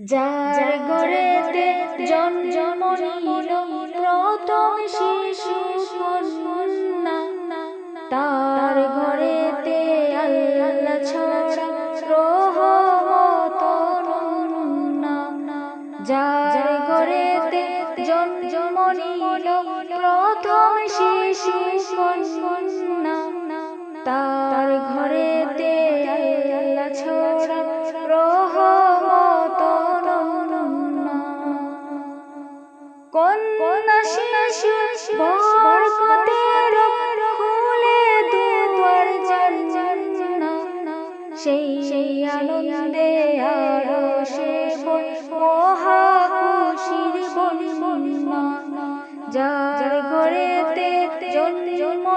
যার গড়েতে জন্ম নিল প্রথম শিশু কন্যা। তার ঘরেতে আল্লাহ ছড়া রহমত না যার ঘরেতে জন্ম নিল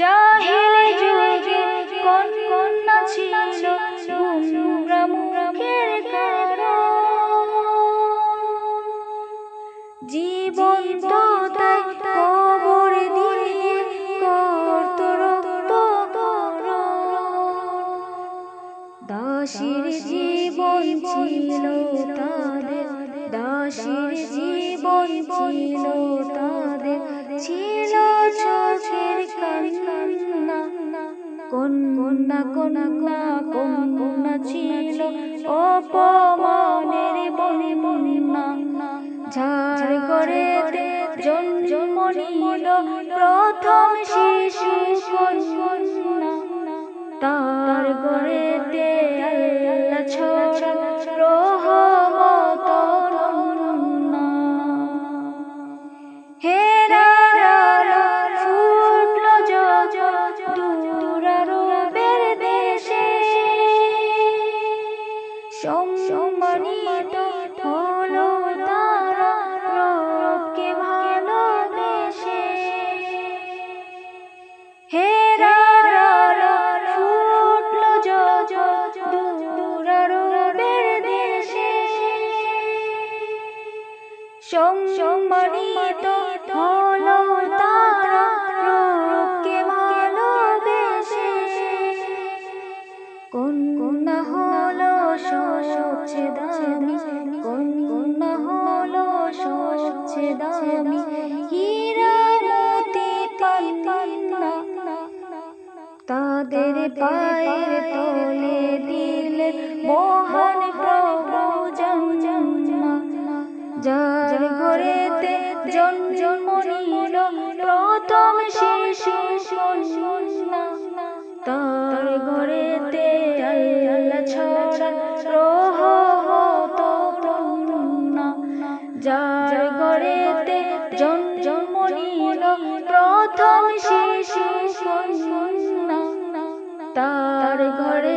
জাহিল যুগে কন্যা ছিল গুমরা মুখের জীবন তো তাই কবর দিয়ে কত রক্ত দাসীর জীবন ছিল তাদের দাসীর জীবন ছিল কন্যা কন্যা কন্যা ছিল অপমানের বনে বন্যা। ঝাড় করে জন জন্ম নিল সম্মানিত হলো তারা রবকে ভালোবেসে। হেরার ফুটলো যজ দূরারোপের দেশে। সম্মানিত পায়ের তলে দিলে মহান প্রভু জন্মা যার ঘরেতে জন্ম নিল প্রথম শিশু তার ঘরেতে আল্লাহ ছড়া না যার ঘরেতে জন্ম নিল প্রথম শিশু তার ঘরেতে